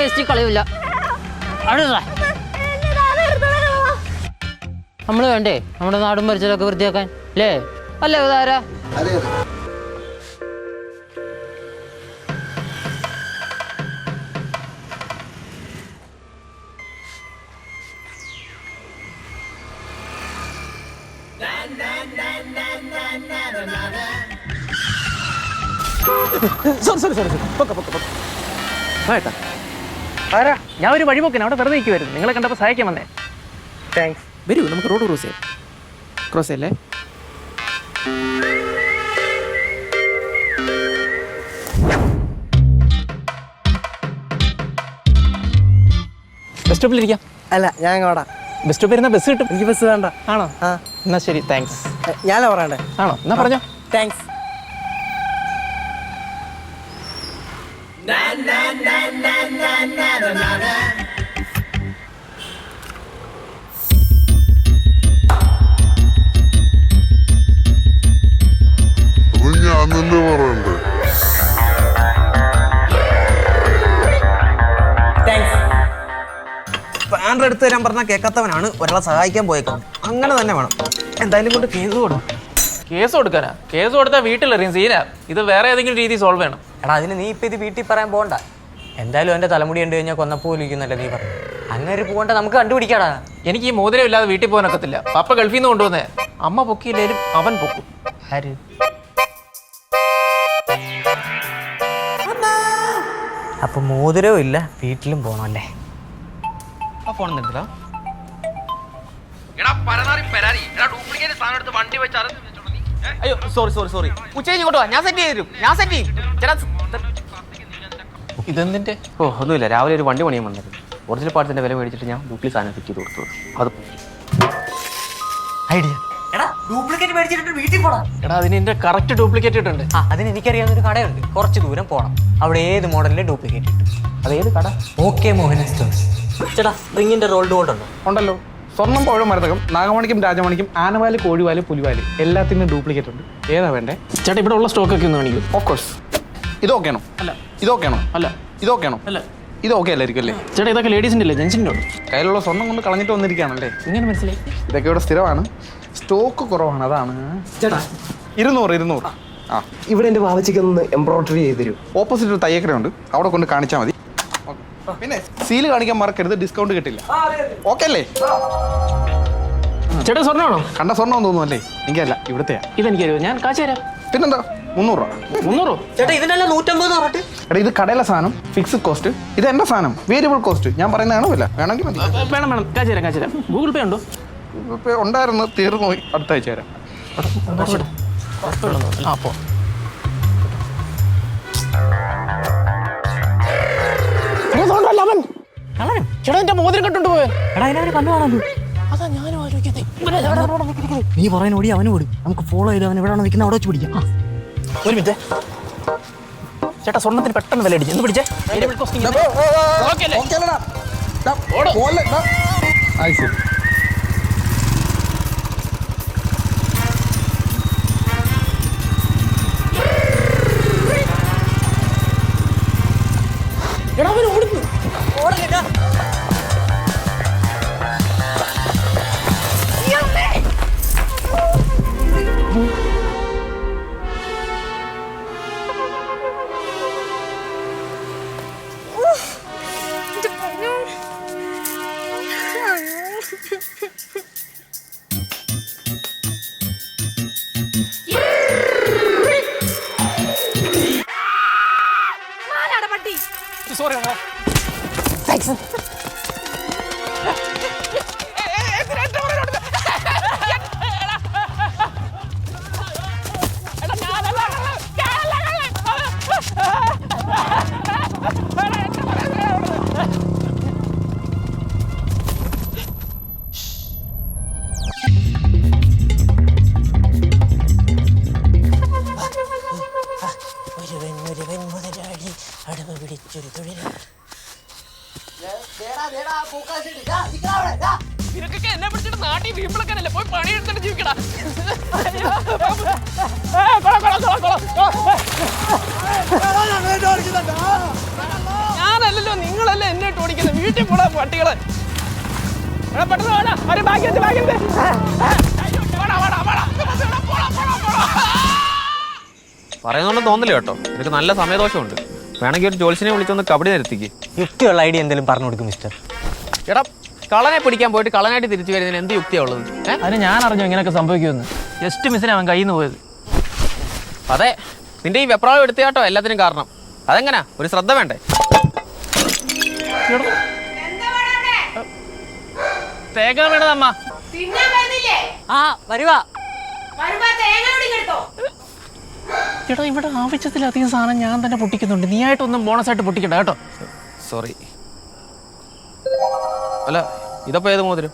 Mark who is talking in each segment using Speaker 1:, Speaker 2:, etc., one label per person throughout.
Speaker 1: Waste കളയൂല നമ്മൾ വേണ്ടേ? നമ്മുടെ നാടും പരിസരമൊക്കെ വൃത്തിയാക്കാൻ അല്ലേ? അല്ലേ ഉദാര
Speaker 2: സോറി
Speaker 3: സോറി സോറി സോറി പൊക്ക പൊക്ക പൊക്ക. ആയിട്ടാ
Speaker 4: ആരാ? ഞാൻ ഒരു വഴിപോക്കൻ അവിടെ വെറുതെ നിൽക്കുമായിരുന്നു നിങ്ങളെ കണ്ടപ്പോൾ സഹായിക്കാൻ വന്നേ. താങ്ക്സ്
Speaker 3: വരൂ നമുക്ക് റോഡ് ക്രോസ് ചെയ്യാം. ക്രോസ് ചെയ്യല്ലേ?
Speaker 4: ബസ് സ്റ്റോപ്പിലിരിക്കാം
Speaker 5: അല്ല ഞാൻ ഇങ്ങോട്ടാ
Speaker 4: ബസ് സ്റ്റോപ്പിൽ ഇരുന്ന ബസ് കിട്ടും.
Speaker 5: എനിക്ക് ബസ് വേണ്ട.
Speaker 4: ആണോ?
Speaker 5: ആ.
Speaker 4: എന്നാ ശരി താങ്ക്സ്
Speaker 5: ഞാനാ പറയണ്ടേ?
Speaker 4: ആണോ? എന്നാ പറഞ്ഞോ.
Speaker 5: താങ്ക്സ് പാന്റ് എടുത്തു തരാൻ പറഞ്ഞാൽ കേൾക്കാത്തവനാണ് ഒരാളെ സഹായിക്കാൻ പോയേക്കാം അങ്ങനെ തന്നെ വേണം. എന്തായാലും കൊണ്ട് കേസ്
Speaker 4: കേസ് കൊടുക്കാനാ? കേസ് കൊടുത്താൽ വീട്ടിലെറിയും സീനാ. ഇത് വേറെ ഏതെങ്കിലും രീതി സോൾവ് ചെയ്യണം.
Speaker 5: എടാ അതിന് നീ ഇപ്പം ഇത് വീട്ടിൽ പറയാൻ പോകണ്ട എന്തായാലും എന്റെ തലമുടി കണ്ടു കഴിഞ്ഞാൽ കൊന്നപ്പോലിരിക്കുന്നല്ലേ നീ പറഞ്ഞു. അങ്ങനെ പോകണ്ട നമുക്ക് കണ്ടുപിടിക്കാടാ.
Speaker 4: എനിക്ക് ഈ മോതിരം ഇല്ലാതെ വീട്ടിൽ പോകാനൊക്കത്തില്ല പപ്പ ഗൾഫിൽ നിന്ന് കൊണ്ടുവന്നേ. അമ്മ പൊക്കിയില്ലേലും അവൻ പൊക്കും.
Speaker 5: ആര്? അപ്പൊ മോതിരവും ഇല്ല വീട്ടിലും പോകണം അല്ലേ?
Speaker 4: ആ ഫോൺ എന്തെങ്കിലും അയ്യോ സോറി സോറി സോറി ഉച്ചയ്ക്ക് ഇങ്ങോട്ട് വാ. ഞാൻ സെറ്റ് ചെയ്ത് തരും ഞാൻ സെറ്റ് ചെയ്യും. ചേട്ടാ ഇതെന്തിന്റെ?
Speaker 6: ഓ ഒന്നുമില്ല. രാവിലെ ഒരു വണ്ടി പണിയാൻ വന്നത് ഒറിജിനൽ പാർട്സിന്റെ വില മേടിച്ചിട്ട് ഞാൻ ഡ്യൂപ്ലി സാധനം ഫിറ്റ് ചെയ്ത് കൊടുത്തു. അത്
Speaker 5: ഐഡിയ. എടാ ഡ്യൂപ്ലിക്കേറ്റ് മേടിച്ചിട്ട് വീട്ടിൽ പോടാ.
Speaker 4: എടാ അതിന് എന്റെ കറക്റ്റ് ഡ്യൂപ്ലിക്കേറ്റ് ഇട്ടുണ്ട്
Speaker 5: ആ അതിന് എനിക്കറിയാവുന്ന ഒരു കടയുണ്ട്. കുറച്ച് ദൂരം പോണം. അവിടെ ഏത് മോഡലിന്റെ ഡ്യൂപ്ലിക്കേറ്റ് കിട്ടും
Speaker 6: അതേത് കട?
Speaker 5: ഓക്കെ മോഹൻ സ്റ്റോഴ്സ് ചേട്ടാ റിങ്ങിന്റെ റോൾഡ് ഗോൾഡ് ഉണ്ടോ?
Speaker 3: ഉണ്ടല്ലോ. സ്വർണം പഴം മരുന്നകം നാഗമണിക്കും രാജമണിക്കും ആനവാൽ കോഴിവാൽ പുലിവാൽ എല്ലാത്തിനും ഡ്യൂപ്ലിക്കേറ്റ് ഉണ്ട്. ഏതാ വേണ്ടേ?
Speaker 4: ചേട്ടാ ഇവിടെ ഉള്ള സ്റ്റോക്ക് ഒക്കെ ഒന്ന് കാണിക്കും.
Speaker 3: ഓഫ് കോഴ്സ് ഇതൊക്കെയാണോ?
Speaker 4: അല്ല.
Speaker 3: ഇതൊക്കെയാണോ?
Speaker 4: അല്ല.
Speaker 3: ഇതൊക്കെയാണോ?
Speaker 4: അല്ല.
Speaker 3: ഇത് ഓക്കെ അല്ലായിരിക്കും അല്ലേ?
Speaker 4: ചേട്ടാ ഇതൊക്കെ ലേഡീസിന്റെ അല്ലേ? ജെൻസിന്റെ ഉണ്ട്?
Speaker 3: കയ്യിലുള്ള സ്വർണം കൊണ്ട് കളഞ്ഞിട്ട് വന്നിരിക്കുകയാണല്ലേ?
Speaker 4: ഇങ്ങനെ മനസ്സിലായി.
Speaker 3: ഇതൊക്കെ ഇവിടെ സ്ഥിരമാണ്. സ്റ്റോക്ക് കുറവാണ് അതാണ്.
Speaker 7: ചേട്ടാ.
Speaker 3: ഇരുന്നൂറ് ഇരുന്നൂറ്. ആ.
Speaker 7: ഇവിടെ എന്റെ വാവച്ചിക്ക് ഒന്ന് എംബ്രോയിഡറി ചെയ്ത് തരൂ.
Speaker 3: ഓപ്പോസിറ്റ് ഒരു തയ്യക്കടയുണ്ട്. അവിടെ കൊണ്ട് കാണിച്ചാൽ മതി. പിന്നെ സീൽ കാണിക്കാൻ മറക്കരുത് ഡിസ്കൗണ്ട് കിട്ടില്ല. ഓക്കെ അല്ലേ?
Speaker 4: ചേട്ടാ സ്വർണമാണോ?
Speaker 3: കണ്ട സ്വർണം തോന്നുന്നു അല്ലേ? എനിക്കല്ല ഇവിടുത്തെയാ.
Speaker 4: ഇതെനിക്ക് തരുമോ? ഞാൻ കാശ് തരാം.
Speaker 3: പിന്നെന്താ? മുന്നൂറ് രൂപ.
Speaker 4: മുന്നൂറോ?
Speaker 5: ചേട്ടാ ഇതിനല്ല നൂറ്റമ്പത് പറഞ്ഞിട്ട്?
Speaker 3: എടാ ഇത് കടയിലെ സാധനം ഫിക്സ്ഡ് കോസ്റ്റ് ഇത് എന്റെ സാധനം വേരിയബിൾ കോസ്റ്റ് ഞാൻ പറയുന്ന വില വേണമെങ്കിൽ മതി.
Speaker 4: വേണം വേണം. കാശ് തരാം കാശ് തരാം. ഗൂഗിൾ പേ ഉണ്ടോ?
Speaker 3: ഉണ്ടായിരുന്നു തീർന്നു പോയി. അടുത്ത ആഴ്ച തരാം
Speaker 4: ആ പോ ചേട്ടാ എന്റെ മോതിരം കെട്ടുണ്ട് പോയോ.
Speaker 5: എടാ അതിനവര് കണ്ടു കാണാലോ
Speaker 4: അതാ ഞാനും ആലോചിക്കുന്നത്
Speaker 5: നീ പറയാൻ ഓടി അവനും ഓടി. നമുക്ക് ഫോളോ ചെയ്ത് അവൻ എവിടെയാണ് നിൽക്കുന്ന അവിടെ വെച്ച് പിടിക്കാം.
Speaker 4: ഒരു മിനിറ്റ്. ചേട്ടാ സ്വർണത്തിന് പെട്ടെന്ന് വില അടിച്ചു. എന്ത് പിടിച്ചേ. എടാ
Speaker 6: പറയുന്നുണ്ടെന്ന് തോന്നില്ല കേട്ടോ. എനിക്ക് നല്ല സമയദോഷമുണ്ട്. വേണമെങ്കിൽ ഒരു ജോൽസിനെ വിളിച്ചൊന്ന് കബഡി നിരത്തിക്ക്.
Speaker 5: യുക്തിയുള്ള ഐഡിയ എന്തെങ്കിലും പറഞ്ഞു കൊടുക്കും മിസ്റ്റർ
Speaker 6: എടാ കളനെ പിടിക്കാൻ പോയിട്ട് കളനായിട്ട് തിരിച്ചു വരുന്നതിന് എന്ത് യുക്തിയുള്ളത്?
Speaker 4: അതിന് ഞാൻ അറിഞ്ഞു ഇങ്ങനെയൊക്കെ സംഭവിക്കുമെന്ന്. ജസ്റ്റ് മിസ്സിനെ അവൻ കയ്യിൽ നിന്ന് പോയത്.
Speaker 6: അതെ നിന്റെ ഈ വെപ്രാളം എടുത്തയാട്ടോ എല്ലാത്തിനും കാരണം. അതെങ്ങനാ? ഒരു ശ്രദ്ധ വേണ്ടേ?
Speaker 4: തേങ്ങ വേണതമ്മ
Speaker 8: തിന്നാൻ വരുന്നില്ലേ?
Speaker 1: ആ വരുവാ.
Speaker 4: ചേട്ടാ ഇവിടെ ആവശ്യത്തിലധികം സാധനം ഞാൻ തന്നെ പൊട്ടിക്കുന്നുണ്ട്. നീ ആയിട്ടൊന്നും ബോണസ് ആയിട്ട് പൊട്ടിക്കണ്ട കേട്ടോ.
Speaker 6: സോറി. അല്ല ഇതപ്പോ ഏത് മോതിരം?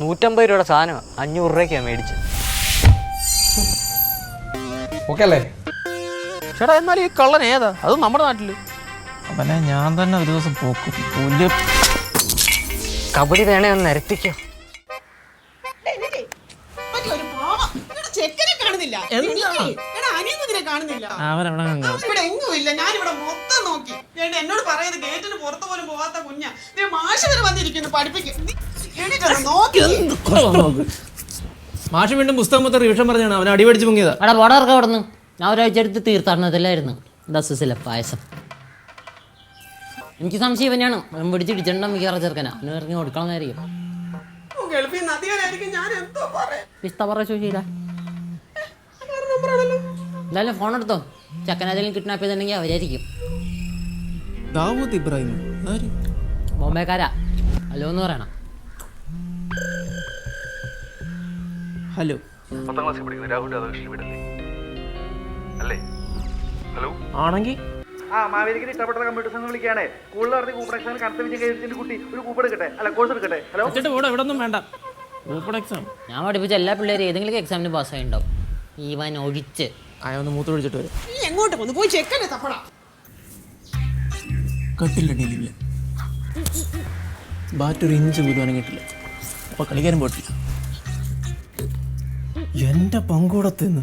Speaker 5: നൂറ്റമ്പത് രൂപയുടെ സാധനം അഞ്ഞൂറ് രൂപയ്ക്കാണ് മേടിച്ചത്.
Speaker 3: ഓക്കെ അല്ലേ?
Speaker 6: ചേട്ടാ എന്നാലും ഈ കള്ളൻ ഏതാ? അതും നമ്മുടെ നാട്ടിൽ.
Speaker 4: അവനെ ഞാൻ തന്നെ ഒരു ദിവസം പോക്കും. പുല്ല്
Speaker 5: കബഡി വേണേ ഒന്ന് നിരത്തിക്കോ
Speaker 8: ഒരു പാവം. ഇവിടെ ചെക്കനെ കാണുന്നില്ല എടാ അനിയത്തിനെ കാണുന്നില്ല
Speaker 4: അവനവിടെ അങ്ങ്
Speaker 8: ഇവിടെ എങ്ങും ഇല്ല. ഞാൻ ഇവിടെ മൊത്തം നോക്കി. വേണ്ട എന്നോട് പറയുന്നത് ഗേറ്റിന് പുറത്ത് പോലും പോവാത്ത കുഞ്ഞ. നീ മാഷ് വരെ വന്നിരിക്കുന്നു പഠിപ്പിക്കും. നീ എണീറ്റൊന്ന് നോക്കി.
Speaker 4: മാഷ് വീണ്ടും പുസ്തകം മൊത്തം റിവിഷൻ പറഞ്ഞാണ്. അവൻ അടിപടിച്ച് മുങ്ങിയത്
Speaker 1: അവിടെ വടകർക്ക് അവിടെ നിന്ന് ഞാൻ ഒരാഴ്ച എടുത്ത് തീർത്ഥാടനത്തിലായിരുന്നു. ദസ്സിലെ പായസം. എനിക്ക് സംശയം ഇവനാണ് അവൻ പിടിച്ചിടിച്ചിട്ടുണ്ടോ മിക്കവാറ ചെറുക്കനാ. അവന് ഇറങ്ങി കൊടുക്കണമെന്നായിരിക്കും. പിസ്ത പറ ചോദിച്ചില്ല എന്തായാലും ഫോൺ എടുത്തോ. ചക്കനാഥിലും കിഡ്നാപ്പ് ചെയ്തിട്ടുണ്ടെങ്കിൽ അവരായിരിക്കും.
Speaker 4: ദാവൂദ് ഇബ്രാഹിം.
Speaker 1: ബോംബെക്കാരാ. ഹലോ എന്ന് പറയണം.
Speaker 4: ഹലോ? ആണെങ്കിൽ
Speaker 9: ആ മാവേലിക്ക് ഇഷ്ടപ്പെട്ട കമ്പ്യൂട്ടർ സംഘം വിളിക്കുകയാണ്. സ്കൂളിൽ നടത്തി കൂപ്പൺ എക്സാമിന് കണക്ട് വിജയം കഴിഞ്ഞിട്ട് കുട്ടി ഒരു കൂപ്പൺ എടുക്കട്ടെ? അല്ല കോഴ്സ് എടുക്കട്ടെ? ഹലോ
Speaker 4: വെച്ചിട്ട് കൂടെ ഇവിടെ ഒന്നും വേണ്ട. ഓപ്പൺ എക്സാം
Speaker 1: ഞാൻ പഠിപ്പിച്ച എല്ലാ പിള്ളേരും ഏതെങ്കിലും എക്സാമിന് പാസ്സായി ഉണ്ടാവും ഈവൻ ഒഴിച്ച്.
Speaker 4: അയാൾ ഒന്ന് മൂത്ത് പിടിച്ചിട്ട് വരും.
Speaker 8: നീ എങ്ങോട്ട് പോന്നു? പോയി ചെക്കനെ തപ്പടാ?
Speaker 4: കട്ടിലടിയിലില്ല ബാറ്റ് ഒരു ഇഞ്ച് പോലും കിട്ടില്ല അപ്പൊ കളിക്കാനും പോയിട്ടില്ല. എന്റെ പങ്കൂടത്തിന്ന്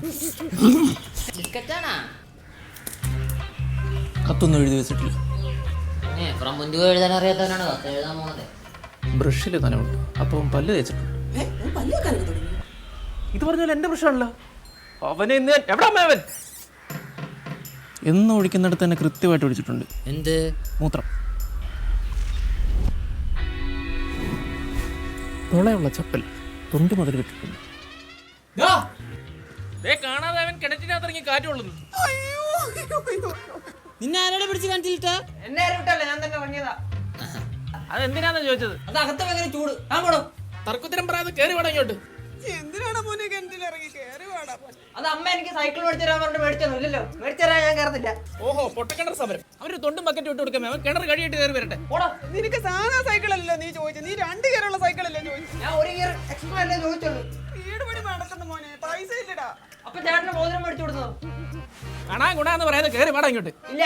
Speaker 4: കത്തൊന്നും എഴുതി വെച്ചിട്ടില്ല.
Speaker 1: എഴുതാൻ അറിയാത്തവനാണ്. കത്ത് എഴുതാൻ പോകുന്നത്.
Speaker 4: ബ്രഷിൽ നനവുണ്ട് അപ്പം പല്ല് തേച്ചിട്ടുണ്ട്. ഇത് പറഞ്ഞാൽ എന്റെ പ്രശ്നമല്ല അവനെ ഇന്ന് ഞാൻ- എവിടാ അമ്മ അവൻ? എന്ന് ഒഴിക്കുന്നിടത്ത് തന്നെ കൃത്യമായിട്ട് ഒഴിച്ചിട്ടുണ്ട്
Speaker 1: എന്ത്?
Speaker 4: മൂത്രം. തുളയുള്ള ചപ്പൽ തൊണ്ട് മുതൽ വിട്ടിട്ടുണ്ട്. കാണാതെ അവൻ കിണറ്റിനകത്തിറങ്ങി കാറ്റ് കൊള്ളുന്നു.
Speaker 1: നിന്നെ ആരോടെ പിടിച്ച് കണ്ടിട്ട്?
Speaker 10: എന്നെ ആരും വിട്ടല്ല ഞാൻ തന്നെ ഇറങ്ങിയതാ.
Speaker 4: അത് എന്തിനാന്ന് ചോദിച്ചത്?
Speaker 1: അത് അകത്ത് ഭയങ്കര ചൂട്. ആ പോടോ
Speaker 4: തർക്കുത്തരം പറയാതെ കയറി വേണം ഇങ്ങോട്ട്.
Speaker 8: എന്തിനാണ് മോനെ കിണറ്റിൽ ഇറങ്ങി? കയറി വേടാ.
Speaker 10: അത് അമ്മ എനിക്ക് സൈക്കിൾ മേടിച്ചു തരാൻ പറഞ്ഞിട്ട് മേടിച്ചൊന്നും ഇല്ലല്ലോ. മേടിച്ചു തരാൻ ഞാൻ കയറത്തില്ല
Speaker 4: ഓഹോ പൊട്ടക്കിണർ സമരം. അവർ തൊണ്ടും ബക്കറ്റ് വിട്ട് കൊടുക്കാൻ അവൻ കിണർ കഴിയിട്ട് കയറി വരട്ടെ.
Speaker 8: നിനക്ക് സാധാ സൈക്കിൾ നീ ചോദിച്ചു നീ രണ്ട് കയറുള്ള സൈക്കിളല്ലേ ചോദിച്ചു
Speaker 10: ഞാൻ ഒരു ഗിയർ എക്സ്ട്രാ അല്ലേ ചോദിച്ചുള്ളൂ.
Speaker 8: വീട് പണി നടക്കുന്നു മോനെ. പൈസ ഇല്ലടാ.
Speaker 10: അപ്പൊ ചേട്ടന് മോതിരം മേടിച്ചു കൊടുത്തോ
Speaker 4: കാണാൻ ഗുണാന്ന് പറയാതെ കയറി വേണം ഇങ്ങോട്ട്.
Speaker 10: ഇല്ല.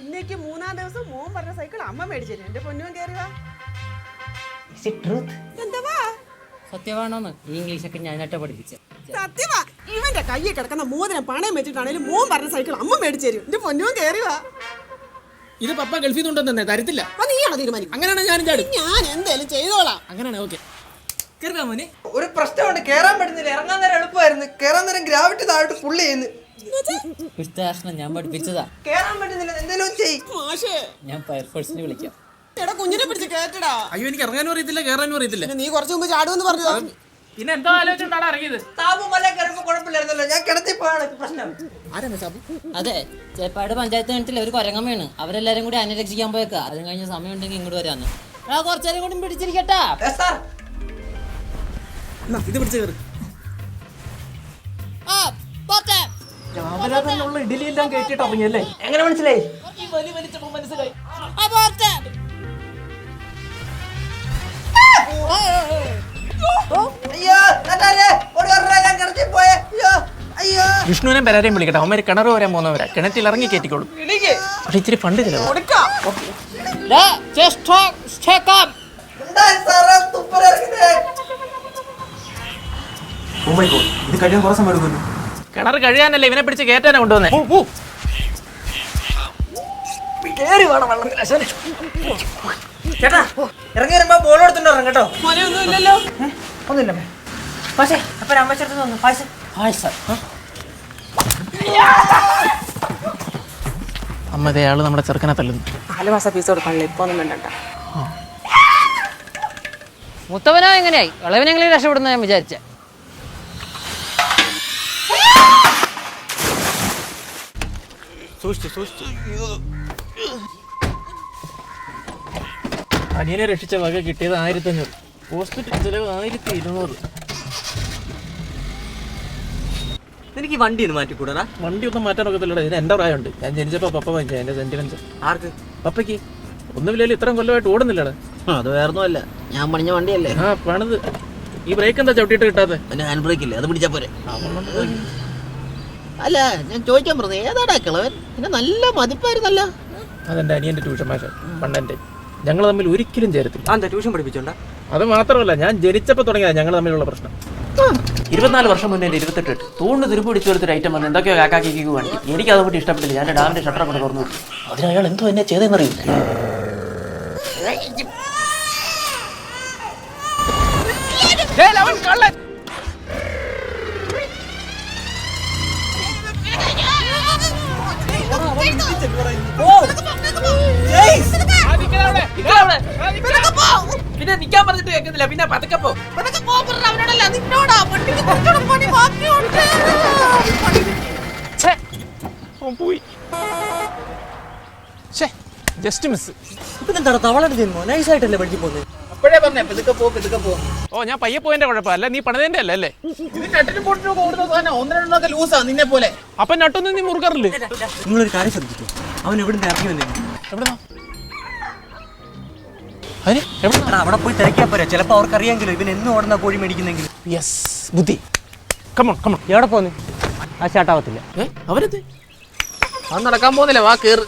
Speaker 8: ഇന്നേക്ക് മൂന്നാം ദിവസം മോൻ പറഞ്ഞ സൈക്കിൾ അമ്മ മേടിച്ചു എന്റെ പൊന്നും കയറി വാ. എന്താ
Speaker 1: സത്യമാണോന്ന് ഈ ഇംഗ്ലീഷൊക്കെ ഞാനായിട്ട് പഠിപ്പിച്ച.
Speaker 8: സത്യമാ ഇവന്റെ കയ്യിൽ കിടക്കുന്ന മോതിരം പണയം വെച്ചിട്ടാണെങ്കിലും മോൻ പറഞ്ഞ സൈക്കിൾ അമ്മ മേടിച്ചു തരും. എന്റെ പൊന്നും കയറി വാ.
Speaker 4: ഇത് പപ്പ ഗൾഫിൽ നിന്ന് കൊണ്ടുവന്നേ തരത്തില്ല.
Speaker 8: അപ്പൊ നീയാണോ തീരുമാനിക്കും
Speaker 4: അങ്ങനെയാണ് ഞാൻ ചാടും.
Speaker 8: ഞാൻ എന്തായാലും ചെയ്തോളാം.
Speaker 4: അങ്ങനെയാണ് ഓക്കെ. കയറുക മോനെ.
Speaker 10: ഒരു പ്രശ്നമുണ്ട്. കേറാൻ പറ്റുന്നില്ല. ഇറങ്ങാൻ നേരം എളുപ്പമായിരുന്നു. കേറാൻ നേരം ഗ്രാവിറ്റി താഴോട്ട് പുള്ളി ചെയ്യുന്നു.
Speaker 1: കൃഷ്ണദാസനം ഞാൻ പഠിപ്പിച്ചതാ.
Speaker 10: കേറാൻ പറ്റുന്നില്ല. എന്തെങ്കിലും ചെയ്
Speaker 8: മാഷേ.
Speaker 1: ഞാൻ ഫയർഫോഴ്സിനെ വിളിക്കാം.
Speaker 8: എടാ കുഞ്ഞിനെ പിടിച്ച് കേട്ടടാ
Speaker 4: അയ്യോ എനിക്ക് ഇറങ്ങാനും അറിയത്തില്ല കയറാനും അറിയത്തില്ല.
Speaker 8: നീ കുറച്ച് മുമ്പ് ചാടുമെന്ന് പറഞ്ഞതാ
Speaker 4: പിന്നെ എന്തോ ആലോചിച്ചിട്ടാണ് ഇറങ്ങിയത്.
Speaker 10: താപു മല കയറുമ്പോ കുഴപ്പമില്ലായിരുന്നല്ലോ. ഞാൻ കിടത്തി പോവാണ്. പ്രശ്നം.
Speaker 1: അതെ ചേപ്പാട് പഞ്ചായത്ത് കിണറ്റിൽ ഒരു കൊരങ്ങമ്മയാണ്. അവരെല്ലാരും കൂടി അനുരക്ഷിക്കാൻ പോയേക്കാ. അതും കഴിഞ്ഞ സമയം ഉണ്ടെങ്കിൽ ഇങ്ങോട്ട് വരാന്ന്. ആ കുറച്ചേരം കൂടി പിടിച്ചിരിക്കട്ടാ.
Speaker 10: സാർ
Speaker 4: ഇത് പിടിച്ച് കയറി. കയറ്റിട്ട് ഇറങ്ങിയല്ലേ
Speaker 10: എങ്ങനെ മനസ്സിലായി?
Speaker 4: മനസ്സിലായി.
Speaker 1: ആ പോട്ടെ.
Speaker 10: അയ്യോ നാട്ടാരെ, ഓടി വരണേ, ഞാൻ കിടത്തി പോയേ. അയ്യോ അയ്യോ.
Speaker 4: വിഷ്ണുവിനെ പലരെയും വിളിക്കട്ടെ. അവന്മാര് കിണർ വരാൻ പോകുന്നവരാ. കിണറ്റിൽ ഇറങ്ങി കയറ്റിക്കോളൂ പക്ഷെ ഇച്ചിരി ഫണ്ട് ചിലവ്.
Speaker 10: സാറേ തുപ്പലിറങ്ങുന്നേ
Speaker 9: ഇത് കഴിയാൻ കുറേ സമയം എടുക്കുമല്ലോ.
Speaker 4: കിണർ കഴിയാനല്ലേ ഇവനെ പിടിച്ച് കയറ്റാനാ കൊണ്ടുവന്നേ?
Speaker 10: ചേട്ടാ ഇറങ്ങി വരുമ്പോ ബോൾ എടുത്തിട്ട് ഇറങ്ങും കേട്ടോ.
Speaker 8: ഇല്ലല്ലോ
Speaker 10: ഒന്നുമില്ല പക്ഷേ അപ്പൊ രാമേശ്വരത്ത് വന്നു. പായസം.
Speaker 4: അമ്മ അയാൾ നമ്മുടെ ചെറുക്കനെ തല്ലുന്നു.
Speaker 8: നാല് മാസം ഫീസ് കൊടുക്കാനില്ല ഇപ്പൊ ഒന്നും വേണ്ട
Speaker 1: മുത്തവനോ എങ്ങനെയായി? ഇളവനെങ്കിലും രക്ഷപ്പെടുന്ന ഞാൻ വിചാരിച്ച.
Speaker 4: സൂക്ഷിച്ചു സൂക്ഷിച്ചു. അനിയനെ രക്ഷിച്ച വക കിട്ടിയത് ആയിരത്തി അഞ്ഞൂറ് ഹോസ്പിറ്റൽ ചെലവ് ആയിരത്തി ഇരുന്നൂറ്
Speaker 5: എനിക്ക് ഈ വണ്ടി ഒന്ന് മാറ്റിക്കൂടാ
Speaker 4: വണ്ടി ഒന്നും മാറ്റാൻ ഒക്കത്തില്ലടാ. ഇതിന് എന്റെ പ്രായമുണ്ട്. ഞാൻ ജനിച്ചപ്പോൾ പപ്പ വാങ്ങിച്ച എന്റെ സെന്റിമെന്റ്
Speaker 5: ആർക്ക്?
Speaker 4: പപ്പയ്ക്ക്. ഒന്നുമില്ലല്ലോ ഇത്രയും കൊല്ലമായിട്ട് ഓടുന്നില്ലടാ.
Speaker 10: അത് വേറൊന്നുമല്ല ഞാൻ പണിഞ്ഞ വണ്ടിയല്ലേ?
Speaker 4: ആ പണിത്. ഈ ബ്രേക്ക് എന്താ ചവിട്ടിയിട്ട് കിട്ടാതെ
Speaker 10: ഹാൻഡ് ബ്രേക്ക് ഇല്ലേ? അത് പിടിച്ചാ പോരെ. അല്ല ഞാൻ ചോദിക്കാൻ പറഞ്ഞു ഏതാടാ കിളവൻ? പിന്നെ നല്ല മതിപ്പായിരുന്നല്ല.
Speaker 4: അതെന്റെ അനിയന്റെ ട്യൂഷൻ മാഷൻ പണ്ടന്റെ. ഞങ്ങൾ തമ്മിൽ ഒരിക്കലും ചേരത്തില്ല.
Speaker 5: എന്താ ട്യൂഷൻ പഠിപ്പിച്ചോണ്ടാ?
Speaker 4: അത് മാത്രമല്ല ഞാൻ ജനിച്ചപ്പോൾ തുടങ്ങിയ ഞങ്ങൾ തമ്മിലുള്ള പ്രശ്നം. ഇരുപത്തിനാല് വർഷം മുന്നേ എന്റെ ഇരുപത്തെട്ട്. തൂണ് തൂണ്ട് തുരുപ്പ് പിടിച്ചു കൊടുത്തൊരു ഐറ്റം വന്ന്. എന്തൊക്കെയോ കാക്കാക്കി കാണിക്കും. എനിക്ക് അതുകൊണ്ട് ഇഷ്ടപ്പെട്ടില്ല. ഞാൻ ഡാമിന്റെ ഷട്ടർ കൊണ്ട് തുറന്നു. അതിന് അയാൾ എന്തോ എന്നെ ചെയ്തെന്നറിയില്ല.
Speaker 8: കേൾക്കുന്നില്ല. പിന്നെ പതുക്കെ പോ. പതുക്കെ പോ പറഞ്ഞ അവനോടല്ല നിന്നോടാ. പട്ടിക്ക് കുറച്ചുകൂടെ പണി ബാക്കിയുണ്ട്.
Speaker 4: പോയി. ജസ്റ്റ് മിസ്
Speaker 5: ഇപ്പൊ തവള തിന്നോ നൈസായിട്ടല്ലേ പഠിച്ചു പോകുന്നത്
Speaker 8: അപ്പോഴേ പറഞ്ഞേ പതുക്കെ പോ പതുക്കെ പോ.
Speaker 4: ഓ ഞാൻ പയ്യെ പോയതിന്റെ കുഴപ്പമല്ല നീ പണിതേന്റെ അല്ല അല്ലേ?
Speaker 8: ഇത് നട്ടിന് പൊട്ടിന് ഓടുന്ന സാധനം. ലൂസാ നിന്നെ പോലെ.
Speaker 4: അപ്പൊ നട്ടൊന്നും നീ മുറുക്കാറില്ലേ
Speaker 5: നിങ്ങളൊരു കാര്യം ശ്രദ്ധിച്ചു അവൻ എവിടെ ഇറങ്ങി വന്നേ?
Speaker 4: എവിടെന്നാ?
Speaker 5: അവിടെ പോയി തിരക്കിയാ പോരാ. ചിലപ്പോ അവർക്ക് അറിയാമെങ്കിലും ഇവൻ എന്ന് ഓടുന്ന കോഴി മേടിക്കുന്നെങ്കിൽ
Speaker 4: യെസ് ബുദ്ധി. കമോൺ കമോൺ
Speaker 5: എവിടെ പോന്നു? ആ ചാട്ടാവത്തില്ല.
Speaker 4: അവരത് അവരെത്തി അത് നടക്കാൻ പോകുന്നില്ല? വാ കേറ്.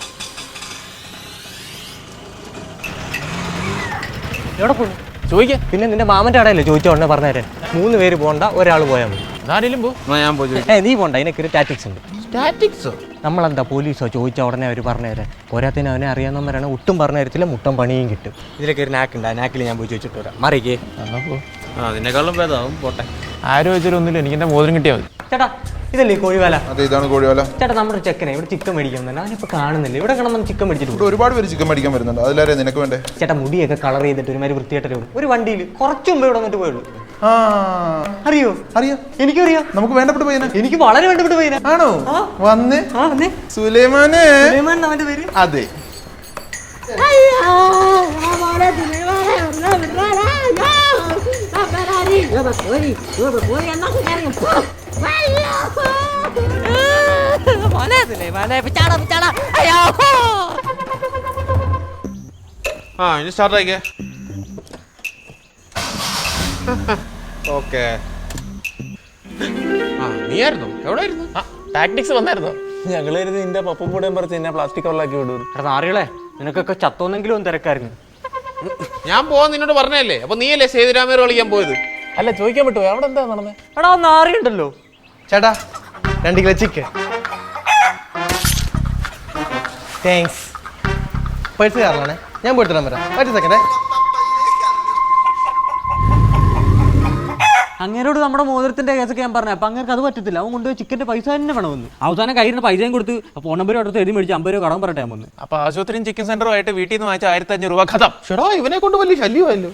Speaker 5: എവിടെ പോന്നു?
Speaker 4: ചോദിക്ക.
Speaker 5: പിന്നെ നിന്റെ മാമന്റെ അടയല്ലേ ചോദിച്ചോ ഉടനെ പറഞ്ഞുതരാൻ മൂന്ന് പേര് പോണ്ട ഒരാൾ പോയാൽ മതി.
Speaker 4: ആരെങ്കിലും പോ.
Speaker 10: ഞാൻ പോയി
Speaker 5: നീ പോണ്ട. അതിനൊക്കെ ഒരു സ്റ്റാറ്റിക്സ് ഉണ്ട്.
Speaker 4: സ്റ്റാറ്റിക്സോ
Speaker 5: നമ്മളെന്താ പോലീസോ ചോദിച്ച ഉടനെ അവർ പറഞ്ഞു തരാം. പോരാത്തിന് അവനെ അറിയാമെന്ന് അറിയാവുന്നവരാണ് ഒട്ടും പറഞ്ഞു തരത്തില്ല. മുട്ടം പണിയും കിട്ടും. ഇതിലൊക്കെ ഒരു നാക്കുണ്ട് ആ നാക്കിൽ ഞാൻ പോയി ചോദിച്ചിട്ട് വരാം.
Speaker 4: മറിക്കേ. പോ.
Speaker 10: അതിനേക്കാളും ഭേദമാവും. പോട്ടെ.
Speaker 4: ആരും ചോദിച്ചാലൊന്നുമില്ല എനിക്ക് എന്റെ മോതിരം കിട്ടിയാൽ മതി.
Speaker 5: ചേട്ടാ ഇതല്ലേ കോഴിവല?
Speaker 3: അതെ ഇതാണ് കോഴിവാല.
Speaker 5: ചേട്ടാ നമ്മുടെ ചെക്കനെ ഇവിടെ ചിക്കൻ മേടിക്കാൻ തന്നെ ഞാനിപ്പോ കാണുന്നില്ല. ഇവിടെ കാണുന്ന ചിക്കൻ മേടിച്ചിട്ട്
Speaker 3: ഇവിടെ ഒരുപാട് പേര് ചിക്കൻ മേടിക്കാൻ വരുന്നുണ്ട്. അതിലാരെ നിനക്ക് വേണ്ടേ?
Speaker 5: ചേട്ടാ മുടിയൊക്കെ കളർ ചെയ്തിട്ട് ഒരുമാതിരി വൃത്തിയായിട്ടൊരു ഒരു വണ്ടിയിൽ കുറച്ച് മുമ്പ് ഇവിടെ വന്നിട്ട് പോയുള്ളൂ.
Speaker 3: ആ
Speaker 5: അറിയോ?
Speaker 3: അറിയോ?
Speaker 5: എനിക്കും അറിയാം.
Speaker 3: നമുക്ക് വേണ്ടപ്പെട്ട പയ്യനെ.
Speaker 5: എനിക്ക് വളരെ വേണ്ടപ്പെട്ട പയ്യനാ.
Speaker 3: ആണോ? വന്ന്. സുലൈമാനെ.
Speaker 5: അവന്റെ പേര്?
Speaker 3: അതെ.
Speaker 6: ആ ഇനി സ്റ്റാർട്ട് ആയിക്കേ. ഓക്കെ. ആ നീയായിരുന്നു? എവിടെ ആയിരുന്നു
Speaker 4: ആ ടാക്ടിക്സ് വന്നായിരുന്നു. ഞങ്ങളിരുന്ന് നിന്റെ പപ്പും കൂടെയും പറിച്ച് എന്നെ പ്ലാസ്റ്റിക് കവറിലാക്കി വിടും.
Speaker 5: എടാ നാറികളെ നിനക്കൊക്കെ ചത്തോന്നെങ്കിലും ഒന്ന് തിരക്കായിരുന്നു.
Speaker 6: ഞാൻ പോവാൻ നിന്നോട് പറഞ്ഞല്ലേ അപ്പൊ നീയല്ലേ സേതുരാമേർ കളിക്കാൻ പോയത്?
Speaker 4: അല്ല ചോദിക്കാൻ പറ്റുമോ അവിടെ എന്താ നടന്നേ?
Speaker 5: എടാ നാറിയുണ്ടല്ലോ.
Speaker 11: ചേട്ടാ രണ്ട് കിലോ ചിക്കൻ താങ്ക്സ് പേഴ്സ് കാരണമാണേ ഞാൻ പോയിട്ട് തരാൻ വരാം. ഒറ്റ സെക്കൻഡേ
Speaker 5: അങ്ങനോട് നമ്മുടെ മോതിരത്തിന്റെ കേസൊക്കെ ഞാൻ പറഞ്ഞു അപ്പൊ അങ്ങനെ അത് പറ്റത്തില്ല അവൻ കൊണ്ടുപോയി ചിക്കന്റെ പൈസ തന്നെ വേണമെന്ന് അവസാനം കയ്യിൽ നിന്ന് പൈസയും കൊടുത്ത് ഫോൺ നമ്പർ അടുത്ത് എഴുതി മേടിച്ച് അമ്പത് രൂപ കടം പറയട്ടെ ഞാൻ വന്ന്
Speaker 4: അപ്പൊ ആശുപത്രിയും ചിക്കൻ സെന്ററും ആയിട്ട് വീട്ടിൽ നിന്ന് വാങ്ങിച്ച ആയിരത്തി അഞ്ഞൂറ് രൂപ കഥ
Speaker 6: ഷെടാ ഇവനെ കൊണ്ട് വലിയ ശല്യമല്ലോ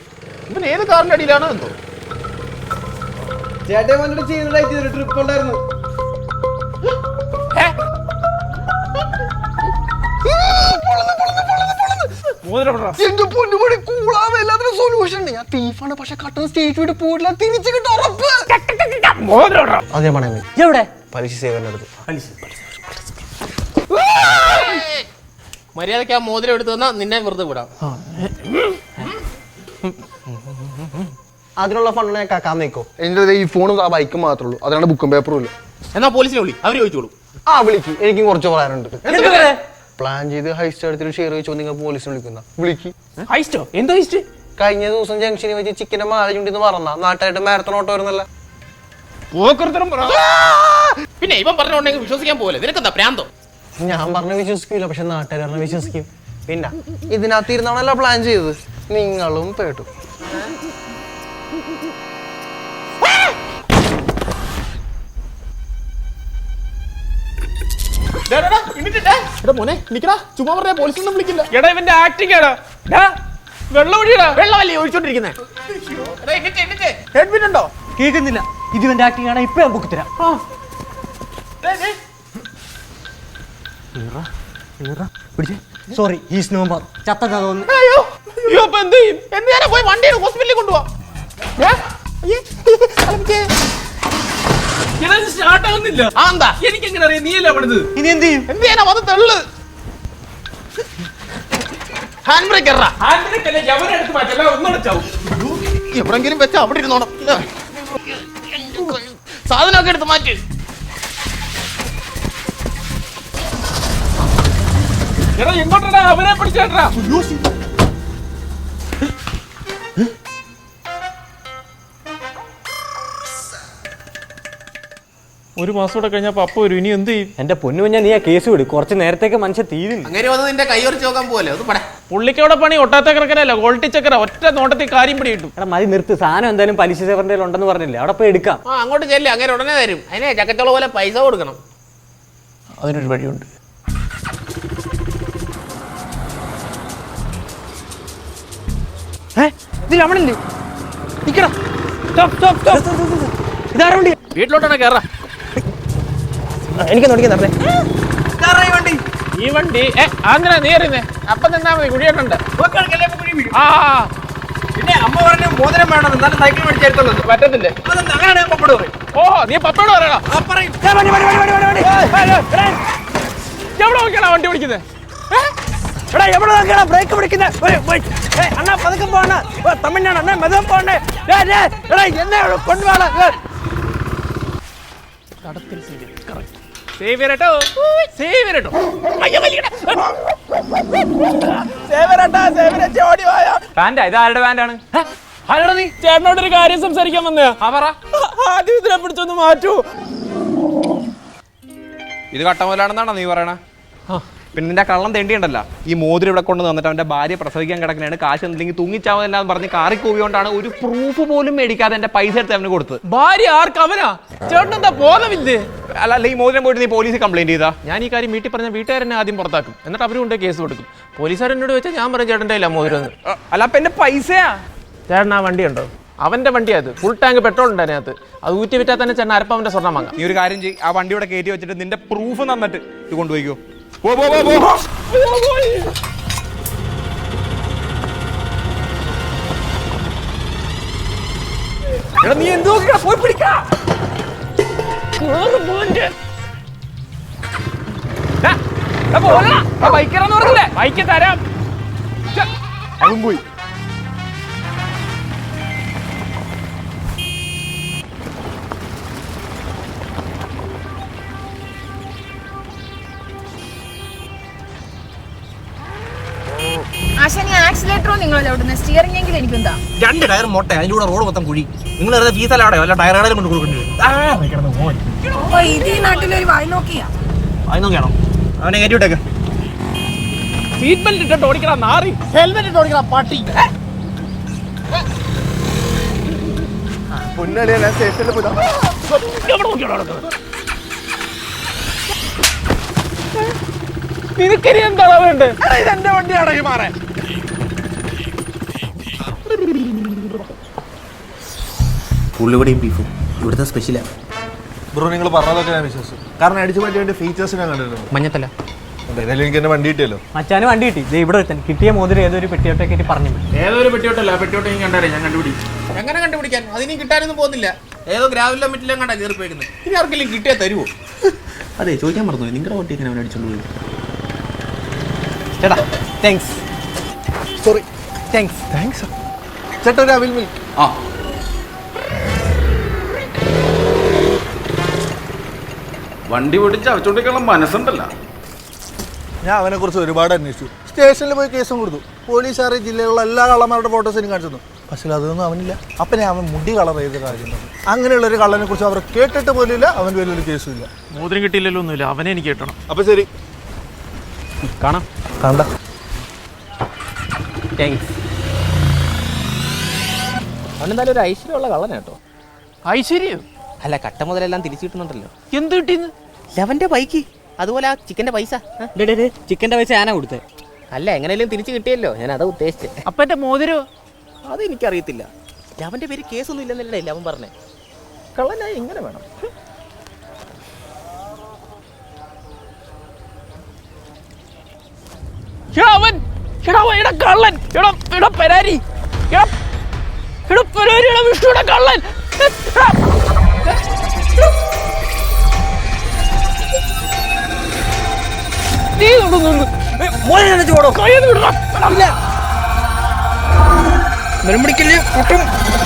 Speaker 6: ഇവൻ ഏത് കാറിന്റെ അടിയിലാണോ എന്തോ
Speaker 11: ചേട്ടൻ വന്നിട്ട് ചെയ്യുന്നതായിട്ട് ഒരു ട്രിപ്പ് ഉണ്ടായിരുന്നു എന്റെ പൊന്നുപടി കൂളാവ് എല്ലാത്തിനും സൊല്യൂഷൻ ഉണ്ട് ഞാൻ തീഫാണ് പക്ഷെ കട്ടൻ സ്റ്റേറ്റ് വിട്ട് പോയിട്ടില്ല. തിരിച്ചു കിട്ടും ഉറപ്പ്. അത് ഞാൻ പറയാൻ
Speaker 5: എവിടെ?
Speaker 11: പലിശ സേവനം എടുത്ത്.
Speaker 6: മര്യാദയ്ക്ക് ആ മോതിരം എടുത്തു തന്നാ നിന്നെ വെറുതെ വിടാം.
Speaker 11: അതിനുള്ള ഫണ്ട് ഞാൻ കാക്കാൻ നിൽക്കോ എന്റെ ഈ ഫോണും ആ ബൈക്കും മാത്രമേ ഉള്ളൂ. അതിനാണ് ബുക്കും പേപ്പറും ഇല്ല.
Speaker 6: എന്നാ പോലീസിനെ വിളി. അവർ ചോദിച്ചോളൂ.
Speaker 11: ആ വിളിക്ക്. എനിക്കും കുറച്ച് പറയാനുണ്ട്. പ്ലാൻ ചെയ്ത് ഹൈസ്റ്റ് എടുത്തിട്ട് ഷെയർ വെച്ചോ നിങ്ങൾ പോലീസിനെ വിളിക്കുന്ന. വിളിക്ക്.
Speaker 4: ഹൈസ്റ്റോ എന്തോ ഹൈസ്റ്റ്
Speaker 11: കഴിഞ്ഞ ദിവസം ജംഗ്ഷനിൽ വെച്ച് ചിക്കന്റെ മാല ചുണ്ടിന്ന് മറന്ന. നാട്ടായിട്ട് മാരത്തൺ ഓട്ടോ വരുന്നല്ല
Speaker 6: പിന്നെ ഇവൻ പറഞ്ഞോണ്ടെങ്കിൽ വിശ്വസിക്കാൻ പോലെ നിനക്കെന്താ പ്രാന്തോ?
Speaker 11: ഞാൻ പറഞ്ഞ വിശ്വസിക്കില്ല പക്ഷെ നാട്ടുകാർ പറഞ്ഞ വിശ്വസിക്കും. പിന്നെ ഇതിനകത്ത് ഇരുന്നാണല്ലോ പ്ലാൻ ചെയ്തത്. നിങ്ങളും പേട്ടു.
Speaker 3: മോനെ നിക്കടാ. ചുമ്മാ പറഞ്ഞ പോലീസൊന്നും വിളിക്കില്ല.
Speaker 4: എടാ ഇവന്റെ ആക്ടിങ് ആടാ വെള്ളം ഒഴിയടാ
Speaker 10: വെള്ളമല്ലേ ഒഴിച്ചോണ്ടിരിക്കുന്നത്
Speaker 3: ഹെഡ്വിറ്റ് ഉണ്ടോ
Speaker 5: കേൾക്കുന്നില്ല. ഇത് ഇവന്റെ ആക്ടിങ് ആണ്. ഇപ്പൊ ഞാൻ ബുക്ക് തരാം സോറി ഹീസ് നോമ്പർ ചത്തതാ തോന്നുന്നു.
Speaker 3: അയ്യോ. അയ്യോ അപ്പൊ എന്ത് ചെയ്യും? എന്ത് ചെയ്യാനാ? പോയി വണ്ടി ഹോസ്പിറ്റലിൽ കൊണ്ടുപോവാ.
Speaker 4: സ്റ്റാർട്ട് ആവുന്നില്ല.
Speaker 3: ആ എന്താ?
Speaker 4: എനിക്ക് എങ്ങനെ അറിയാം? നീയല്ലേ പണിത്
Speaker 5: ഇനി എന്ത് ചെയ്യും?
Speaker 3: എന്ത് ചെയ്യാനാ? വന്ന് തെള്ളു. ഹാൻഡ് ബ്രേക്ക് എറാ
Speaker 4: ആന്റണിക്കല്ലേ എടുത്ത് മാറ്റല്ല ഒന്നുകൂടെ ചാവും.
Speaker 3: എവിടെങ്കിലും വെച്ച അവിടെ ഇരുന്നോണം. സാധനമൊക്കെ എടുത്ത് മാറ്റി.
Speaker 4: എടാ എങ്ങോട്ടാ അവനെ പിടിച്ചേട്ടാ ഒരു മാസം കൂടെ കഴിഞ്ഞാൽ പപ്പ വരും. ഇനി എന്ത് ചെയ്യും?
Speaker 5: എന്റെ പൊന്നു കുഞ്ഞാ നീ ആ കേസ് വിട്. കുറച്ച് നേരത്തേക്ക് മനുഷ്യ തീരും
Speaker 3: അങ്ങനെ വന്ന് നിന്റെ കൈ ഉറച്ച് നോക്കാൻ പോലെ അത് പട.
Speaker 4: പുള്ളിക്കവിടെ പണി ഒട്ടാത്ത കിടക്കരല്ല ക്വാളിറ്റി ചക്കര ഒറ്റ നോട്ടത്തിൽ കാര്യം പിടി കിട്ടും.
Speaker 5: എടാ മതി നിർത്ത്. സാധനം എന്തായാലും പലിശ സേവറിന്റെ ഉണ്ടെന്ന് പറഞ്ഞില്ലേ? അവിടെ പോയി എടുക്കാം.
Speaker 3: ആ അങ്ങോട്ട് ചെല്ലേ. അങ്ങനെ ഉടനെ തരും. അതിനെ ചക്കച്ചോള പോലെ പൈസ കൊടുക്കണം.
Speaker 4: അതിനൊരു വഴിയുണ്ട്.
Speaker 5: ഇത് രമണല്ലേ? നിക്കടാ. സ്റ്റോപ്പ്
Speaker 4: വീട്ടിലോട്ടാണ് കേറാ?
Speaker 5: എനിക്ക് നോക്കിയാ നടന്നേ
Speaker 4: ഈ വണ്ടി ഏ അങ്ങനെ നീ അറിയുന്നേ? അപ്പം നിന്നാ മതി കുഴിയേട്ടുണ്ട് ആ.
Speaker 10: പിന്നെ അമ്മ പറഞ്ഞു മോതിരം വേണം എന്നാലും സൈക്കിൾ മേടിച്ചെടുത്തുള്ളത്
Speaker 4: പറ്റത്തില്ലേ?
Speaker 10: അങ്ങനെയാണ് ഞാൻ പപ്പടം പറയും.
Speaker 4: ഓ നീ പപ്പയോട് പറയടാ. എവിടെ നോക്കിയാണ് വണ്ടി പിടിക്കുന്നത്
Speaker 5: എടാ എവിടെ ബ്രേക്ക് പിടിക്കുന്നത് അണ്ണാ പതുക്കെ പോണ. തമിഴ്നാട് അണ്ണാ മെതം പോണേ. എടാ എന്നെ
Speaker 4: ചെയ്യട്ടോ സേവ് ചെയ്യട്ടോ
Speaker 6: പാന്റാ ഇത് ആരുടെ പാന്റാണ്
Speaker 4: ആരാടാ നീ? ചേട്ടനോട് ഒരു കാര്യം സംസാരിക്കാൻ വന്നയാ. ആ പറ. ആദ്യം ഇതിനെ പിടിച്ചൊന്ന് മാറ്റൂ.
Speaker 6: ഇത് കട്ട മുതലാണെന്നാണോ നീ പറയണ? പിന്നെ നിന്റെ കള്ളം തേണ്ടിയുണ്ടല്ല. ഈ മോതിരം ഇവിടെ കൊണ്ട് വന്നിട്ട് അവന്റെ ഭാര്യ പ്രസവിക്കാൻ കിടക്കുന്നതാണ് കാശ് എന്തെങ്കിലും തൂങ്ങിച്ചാവുന്നില്ലാന്ന് പറഞ്ഞ് കാറി കൂവിയോണ്ടാണ് ഒരു പ്രൂഫ് പോലും മേടിക്കാതെ എന്റെ പൈസ എടുത്ത് അവന് കൊടുത്തത്.
Speaker 4: ഭാര്യ ആർക്കവനാ ചേട്ടൻ ചേട്ടനെന്താ ബോധമില്ലേ?
Speaker 6: അല്ല അല്ല ഈ മോതിരം പോയിട്ട് നീ പോലീസ് കംപ്ലൈന്റ് ചെയ്താ?
Speaker 4: ഞാൻ ഈ കാര്യം വീട്ടിൽ പറഞ്ഞ വീട്ടുകാരനെ ആദ്യം പുറത്താക്കും. എന്നിട്ട് അവരും കൊണ്ട് കേസ് കൊടുക്കും. പോലീസുകാർ എന്നോട് വെച്ചാൽ ഞാൻ പറയും ചേട്ടന്റെ ഇല്ല മോതിരം എന്ന്.
Speaker 6: അല്ല അപ്പൊ എന്റെ പൈസയാ?
Speaker 4: ചേട്ടൻ ആ വണ്ടി ഉണ്ടോ? അവന്റെ വണ്ടിയാ അത് ഫുൾ ടാങ്ക് പെട്രോൾ ഉണ്ട് അതിനകത്ത്. അത് ഊറ്റി വിറ്റാൽ തന്നെ ചേട്ടൻ അരപ്പവന്റെ സ്വർണം വാങ്ങാം.
Speaker 6: നീ ഒരു കാര്യം ചെയ്യ്. ആ വണ്ടി ഇവിടെ കയറ്റി വെച്ചിട്ട് നിന്റെ പ്രൂഫ് തന്നിട്ട് ഇത് കൊണ്ടുപോയിക്കോ. പോ പോ പോ പോ
Speaker 4: എടാ നീ എന്ത് നോക്കിയാ? പോയി പിടിക്കാ. ബൈക്കറാന്ന് പറഞ്ഞില്ലേ? ബൈക്ക് തരാം.
Speaker 3: അതും പോയി.
Speaker 12: ആക്സിലേറ്ററോ സ്റ്റിയറിംഗ് എങ്കിലും എനിക്കെന്താ?
Speaker 10: രണ്ട് ടയർ മൊട്ട അതിന്റെ കൂടെ റോഡ് മൊത്തം കുഴി. നിങ്ങൾ വെറുതെ അവിടെ വല്ല ടയർ കടയിലും കൊണ്ട് കൊടുക്കേണ്ടി? വരും
Speaker 12: ഓ ഇത് ഈ നാട്ടിലൊരു വായി നോക്കിയാ?
Speaker 10: അത് നോക്കിയാണോ? അവനെ കയറ്റി വിട്ടേക്ക്.
Speaker 4: സീറ്റ് ബെൽറ്റ് ഇട്ടിട്ട് ഓടിക്കണം നാറി.
Speaker 3: ഹെൽമെറ്റ് ഇട്ട് ഓടിക്കണം പട്ടി. പൊന്നളിയാ ഞാൻ സ്റ്റേഷനിൽ പോയി
Speaker 4: എവിടെ അവിടെ നടക്കുന്നത്? നിനക്കരി എന്താണ് വേണ്ടത്
Speaker 3: ഇതെന്റെ വണ്ടിയാണ് ഈ മാറേ
Speaker 10: ഉള്ളിവിടെയും ബീഫും ഇവിടുത്തെ സ്പെഷ്യലാണ്
Speaker 11: ബ്രോ നിങ്ങൾ പറഞ്ഞതൊക്കെ ഞാൻ വിശ്വസിച്ചു. കാരണം അടിച്ചു മാറ്റി വേണ്ടി ഫീച്ചേഴ്സ് ഞാൻ കണ്ടിരുന്നു.
Speaker 4: മഞ്ഞത്തല്ല
Speaker 11: എന്തായാലും എനിക്ക് എന്നെ വണ്ടി കിട്ടിയല്ലോ?
Speaker 5: മച്ചാന് വണ്ടി കിട്ടി. ദേ ഇവിടെ ഒരുത്തൻ. കിട്ടിയ മോതിരം ഏതൊരു പെട്ടിയോട്ടൊക്കെ പറഞ്ഞു
Speaker 4: ഏതൊരു പെട്ടിയോട്ടല്ല പെട്ടിയോട്ടെ ഞാൻ കണ്ടേ ഞാൻ കണ്ടുപിടി
Speaker 3: എങ്ങനെ കണ്ടുപിടിക്കാൻ? അതിനി കിട്ടാനൊന്നും പോകുന്നില്ല. ഏതോ ഗ്രാവിലെ മറ്റിലും കണ്ടാ കയറി പോയിരിക്കുന്നത് ഇനി ആർക്കെങ്കിലും കിട്ടിയാ തരുമോ
Speaker 10: അതെ ചോദിക്കാൻ മറന്നു നിങ്ങളുടെ വണ്ടി എങ്ങനെ അവൻ അടിച്ചോണ്ട് പോയി?
Speaker 5: ചേട്ടാ താങ്ക്സ്
Speaker 11: സോറി
Speaker 5: താങ്ക്സ്
Speaker 11: താങ്ക്സ് ചേട്ടാ ഒരു അവിൽ മിൽക്ക്.
Speaker 6: ആ.
Speaker 13: വണ്ടി പിടിച്ച് അവച്ചോണ്ടിരിക്കാനുള്ള മനസ്സുണ്ടല്ല.
Speaker 11: ഞാൻ അവനെ കുറിച്ച് ഒരുപാട് അന്വേഷിച്ചു. സ്റ്റേഷനിൽ പോയി കേസും കൊടുത്തു. പോലീസ് പോലീസുകാർ ജില്ലയിലുള്ള എല്ലാ കള്ളന്മാരുടെ ഫോട്ടോസ് എനിക്ക് കാണിച്ചു തന്നു. പക്ഷേ അതൊന്നും അവനില്ല. അപ്പം ഞാൻ അവൻ മുടി കളർ ചെയ്ത കാര്യം അങ്ങനെയുള്ള ഒരു കള്ളനെ കുറിച്ച് അവർ കേട്ടിട്ട് പോലുമില്ല അവൻ വലിയൊരു കേസും ഇല്ല
Speaker 4: മോതിരം കിട്ടിയില്ലല്ലോ ഒന്നുമില്ല. അവനെ എനിക്ക് കിട്ടണം.
Speaker 11: അപ്പൊ ശരി.
Speaker 4: കാണാം.
Speaker 10: കണ്ട.
Speaker 14: അവനെന്തായാലും ഒരു ഐശ്വര്യമുള്ള കള്ളനെ കേട്ടോ.
Speaker 6: ഐശ്വര്യം? അല്ല കട്ട മുതലെല്ലാം തിരിച്ചു കിട്ടുന്നുണ്ടല്ലോ.
Speaker 14: എന്ത് കിട്ടിന്ന്?
Speaker 6: ലവന്റെ ബൈക്ക്. അതുപോലെ ആ ചിക്കന്റെ പൈസ. ആ?
Speaker 5: ചിക്കന്റെ പൈസ ഞാനാ കൊടുത്തേ.
Speaker 6: അല്ല എങ്ങനെയും തിരിച്ചു കിട്ടിയല്ലോ. ഞാൻ അതാ ഉദ്ദേശിച്ചത്
Speaker 14: അപ്പൊ എന്റെ മോതിരോ?
Speaker 6: അത് എനിക്കറിയത്തില്ല ലവന്റെ പേര് കേസൊന്നും ഇല്ലെന്നല്ലേ ലവൻ പറഞ്ഞേ?
Speaker 14: കള്ളനായി എങ്ങനെ വേണം. എടാ അവൻ എടാ അവൻ എടാ കള്ളൻ. എടാ എടാ പെരാരി. എടാ എടാ പെരാരി എടാ വിഷ്ണുടെ കള്ളൻ. എടാ. നീ മോനെ വിടടാ. എടാ.
Speaker 6: നെടുമുടിക്കൽ പൊട്ടും തരത്തില്ല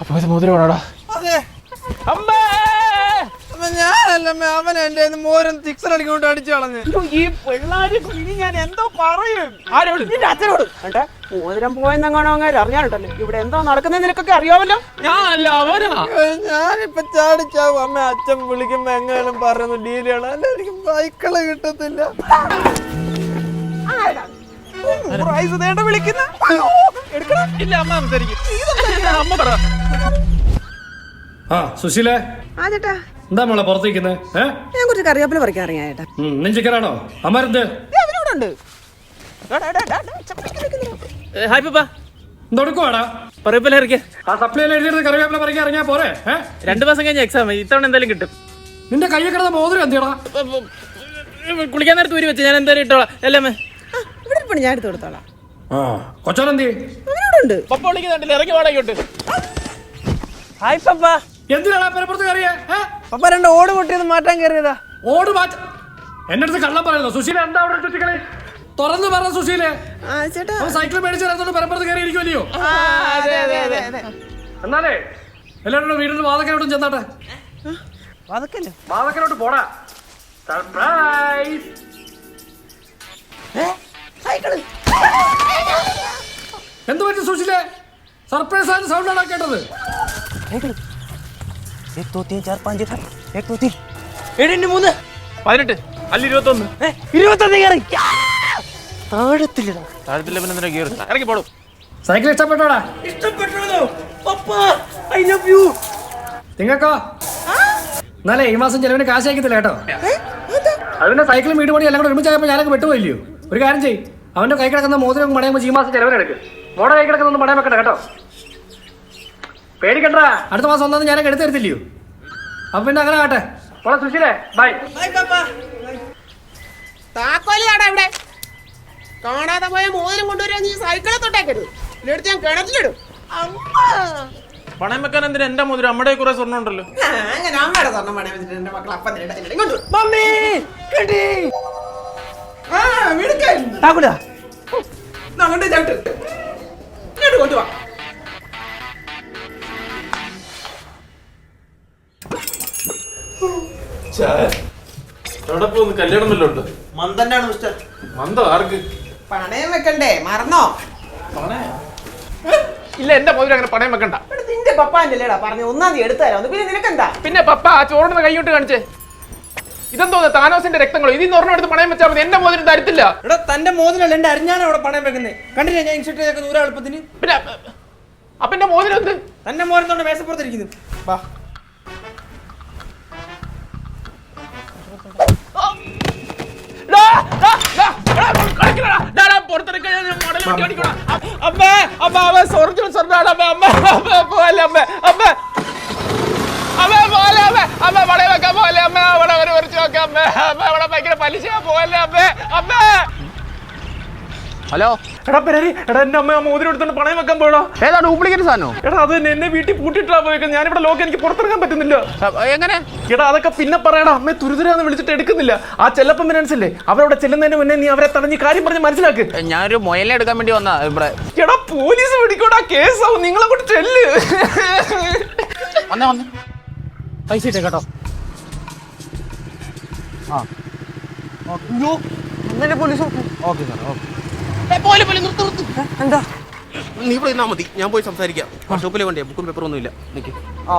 Speaker 4: അപ്പൊ ഇത് മോതിരം വേണോടാ
Speaker 10: അതെ.
Speaker 4: അമ്മേ!
Speaker 10: അപ്പൊ ഞാനല്ല അവൻ എന്റെ മോരം സിക്സർ അടിക്കൊണ്ട് അടിച്ചു കളഞ്ഞു.
Speaker 4: ഈ പിള്ളാര് ഇനി ഞാൻ എന്തോ പറയും. ആരോട്?
Speaker 8: നിന്റെ അച്ഛനോട്. കണ്ടേ മോതിരം പോയെന്നെങ്ങാണോ അങ്ങനെ അറിഞ്ഞാലുണ്ടല്ലോ ഇവിടെ എന്തോ നടക്കുന്നത് നിനക്കൊക്കെ അറിയാമല്ലോ?
Speaker 4: ഞാനല്ല അവനാ.
Speaker 10: ഞാനിപ്പൊ ചാടിച്ചാവും അമ്മ അച്ഛൻ വിളിക്കുമ്പോ എങ്ങനെയും പറയുന്നു ഡീലുകൾ അല്ല എനിക്ക് സൈക്കിൾ കിട്ടത്തില്ല.
Speaker 4: വിളിക്കുന്ന? ഇല്ല അമ്മ സംസാരിക്കും. അമ്മ പറ.
Speaker 15: ആ സുശീല.
Speaker 16: ആ ചേട്ടാ.
Speaker 15: എന്താ മോളെ പുറത്തേക്കുന്നത്
Speaker 16: ഞാൻ കുറച്ച് കറിവേപ്പില പറിക്കാൻ ചേട്ടാ.
Speaker 15: നെഞ്ചിക്കറാണോ
Speaker 8: അവനോടുണ്ട്
Speaker 14: ഹായ് പപ്പ.
Speaker 15: എന്തൊടുക്കുവാടാ
Speaker 14: പറയപ്പല ഇറക്കിയ
Speaker 15: ആ സപ്ലൈയിൽ എഴുതിയത് കറിവേപ്പില പറിക്കാൻ ഇറങ്ങിയാ പോരെ?
Speaker 14: രണ്ടു മാസം കഴിഞ്ഞ എക്സാം ഇത്തവണ എന്തായാലും കിട്ടും.
Speaker 15: നിന്റെ കയ്യിൽ കിടന്ന മോതിരം എന്തിയടാ?
Speaker 14: കുളിക്കാൻ നേരത്ത് ഊരി വെച്ച് ഞാൻ എന്തായാലും ഇട്ടോളാം. അല്ലേ
Speaker 16: പണി ഞാൻ എടുത്ത് കൊടുത്തോളാം.
Speaker 15: ആ കൊച്ചോനെന്തി
Speaker 16: അവനോടുണ്ട്
Speaker 14: പപ്പ വിളിക്കുന്നുണ്ടല്ലേ ഇറങ്ങി വാടകയോട്ട്
Speaker 10: ഹായ് പപ്പ.
Speaker 15: എന്തിനാടാ പെരപ്പുറത്ത് കയറിയേ ഏ?
Speaker 10: പപ്പ രണ്ട് ഓട് പൊട്ടിയത് മാറ്റാൻ കയറിയതാ.
Speaker 15: ഓട് മാറ്റ എന്റെ അടുത്ത് കള്ളം പറയുന്നു. സുശീല എന്താ അവിടെ ചുറ്റിക്കളി? തുറന്നു പറഞ്ഞ സുശീലേ.
Speaker 16: ആ ചേട്ടാ.
Speaker 15: അവൻ സൈക്കിൾ മേടിച്ചു തരാത്തോണ്ട് പെരപ്പുറത്ത് കയറി ഇരിക്കുമല്ലയോ
Speaker 8: അതെ അതെ അതെ അതെ
Speaker 15: എന്നാലേ എല്ലാവരും കൂടെ വീടിന്റെ വാതക്കലോട്ടും ചെന്നാട്ടെ? വാതക്കലോട്ട് പോടാ. സർപ്രൈസ് എന്ത് പറ്റി സുശീലേ സർപ്രൈസ് ആയിട്ട് സൗണ്ട് ആണ് കേട്ടത്
Speaker 6: एक दो तीन चार पाँच छः एक दो तीन
Speaker 10: ഏഴിന്റെ മൂന്ന്
Speaker 14: പതിനെട്ട് അല്ല ഇരുപത്തൊന്ന്
Speaker 10: ഇരുപത്തൊന്ന് കയറി
Speaker 6: താഴത്തില്ലടാ
Speaker 14: താഴത്തില്ല പിന്നെ എന്തിനാ കയറി ഇറങ്ങി പോടും
Speaker 15: cycle ഇഷ്ടപ്പെട്ടോടാ
Speaker 10: ഇഷ്ടപ്പെട്ടല്ലോ papa I love you
Speaker 15: നിങ്ങൾക്കോ എന്നാലേ ഈ മാസം ചെലവിന് കാശ് അയക്കത്തില്ല കേട്ടോ അതിന്റെ സൈക്കിളും വീട് പണി എല്ലാം കൂടെ ഒരുമിച്ചായപ്പോ ഞാനൊക്കെ വിട്ടുപോയില്ലയോ ഒരു കാര്യം ചെയ്യ്. അവന്റെ കൈ കിടക്കുന്ന മോതിരം മടയുമ്പോൾ ഈ മാസം ചെലവിനെടുക്ക്. മോടെ കൈ കിടക്കുന്ന മടയം വെക്കണ്ട കേട്ടോ. പേടിക്കണ്ട. അടുത്ത മാസം ഒന്നും ഞാനൊക്കെ എടുത്തു തരത്തില്ലയോ? അപ്പൊ പിന്നെ അങ്ങനെ ആട്ടെ മോളെ സുശീലേ ബൈ.
Speaker 10: ബൈ പപ്പ.
Speaker 8: താക്കോൽ താടാ ഇവിടെ. കാണാതെ പോയ മോതിരം കൊണ്ടുവരാൻ നീ സൈക്കിളെ തൊട്ടേക്കരുത്. ഇല്ലെടുത്ത് ഞാൻ കിണറ്റിലിടും.
Speaker 14: പണയം വെക്കാൻ എന്തിനാ എന്റെ മോതിരം? അമ്മയുടെ കുറെ സ്വർണം ഉണ്ടല്ലോ.
Speaker 8: അങ്ങനെ അമ്മയുടെ സ്വർണം പണയം വെച്ചിട്ട് എന്റെ മക്കൾ അപ്പം
Speaker 10: മമ്മി താക്കൂല
Speaker 8: ഇന്ന് അങ്ങോട്ട് ചവിട്ട്. ഇങ്ങോട്ട് കൊണ്ടുവാ.
Speaker 11: എവിടെ പോകുന്നു കല്യാണം വല്ലതും ഉണ്ട്?
Speaker 10: മന്ദനാണ് മിസ്റ്റർ
Speaker 11: മന്ദോ ആർക്ക്?
Speaker 8: പണയം വെക്കണ്ടേ? മറന്നോ?
Speaker 4: ഇല്ല എന്റെ മോതിരം അങ്ങനെ പണയം വെക്കണ്ട.
Speaker 8: നിന്റെ പപ്പാന്റെ അല്ലേടാ പറഞ്ഞു ഒന്നാം തീയതി എടുത്തു തരാം. പിന്നെ നിനക്കെന്താ?
Speaker 4: പിന്നെ പപ്പ ആ ചോറിന് കൈകൊണ്ട് കാണിച്ചേ. ഇതെന്തോ താനോസിന്റെ രക്തങ്ങളോ? ഇതിന്ന് ഒരെണ്ണെടുത്ത് പണയം വെച്ചാൽ മതി. എന്റെ മോതിരം തരത്തില്ല.
Speaker 10: എടാ തന്റെ മോതിരല്ല എന്റെ അരിഞ്ഞാണ് അവിടെ പണയം വെക്കുന്നത് കണ്ടില്ലേ ഞാൻ ഇൻഷർട്ട് ചെയ്തേക്കുന്ന ദൂരെ എളുപ്പത്തിന്?
Speaker 4: പിന്നെ അപ്പൊ എന്റെ മോതിരം എന്ത്?
Speaker 10: തന്റെ മോരം തൊണ്ട് മേശപ്പുറത്തിരിക്കുന്നു വാ
Speaker 4: അമ്മ അമ്മ അമ്മ അമ്മ അമ്മ അമ്മ അമ്മ അമ്മ അമ്മ അമ്മ അമ്മ അമ്മ അമ്മ അമ്മേ, അമ്മ, അമ്മ, അമ്മ അമ്മ അമ്മ, അമ്മ, അമ്മ, അമ്മ അമ്മ, അമ്മ. അമ്മ, അമ്മ, അമ്മ, പണയം വെക്കാൻ പോവല്ലേ അമ്മ, അവിടെ ഒരു അമ്മ, അമ്മ, ഇവിടെ ഭയങ്കര പലിശയാ, പോവല്ലേ അമ്മ, അമ്മ.
Speaker 6: ഹലോ?
Speaker 4: എടാ പെരരി എടാ എന്റെ അമ്മ മോതിരം എടുത്തോണ്ട് പണയം വെക്കാൻ പോയടാ.
Speaker 6: ഏതാ ഡ്യൂപ്ലിക്കേറ്റ് സാധനം?
Speaker 4: എടാ അത് തന്നെ എന്നെ വീട്ടിൽ പൂട്ടിട്ടാ പോയേക്കാൻ ഞാനിവിടെ ലോക്ക് എനിക്ക് പുറത്തിറങ്ങാൻ പറ്റുന്നില്ല.
Speaker 6: എങ്ങനെ?
Speaker 4: എടാ അതൊക്കെ പിന്നെ പറയടാ. അമ്മ തുരുതുരാന്ന് വിളിച്ചിട്ട് എടുക്കുന്നില്ല. ആ ചെല്ലപ്പം മിനൻസില്ലേ? അവരവിടെ ചെല്ലുന്നതിന് മുന്നേ നീ അവരെ തടഞ്ഞ് കാര്യം പറഞ്ഞ് മനസ്സിലാക്ക്.
Speaker 6: ഞാനൊരു മൊയലെ എടുക്കാൻ വേണ്ടി വന്നാ ഇവിടെ.
Speaker 4: എടാ പോലീസ് പിടിക്കോടാ കേസാവും. നിങ്ങളെ കൂട്ടി ചെല്ല്.
Speaker 6: വന്നേ വന്നേ.
Speaker 5: പൈസ ഇട്ടേ കേട്ടോ.
Speaker 10: Okay sir okay.
Speaker 6: എന്താ? നീ ഇവിടെ ഇരുന്നാ മതി. ഞാൻ പോയി സംസാരിക്കാം. ഷോപ്പിലെ കൊണ്ടേ ബുക്കും പേപ്പറും ഒന്നുമില്ല. നിക്ക്.
Speaker 10: ആ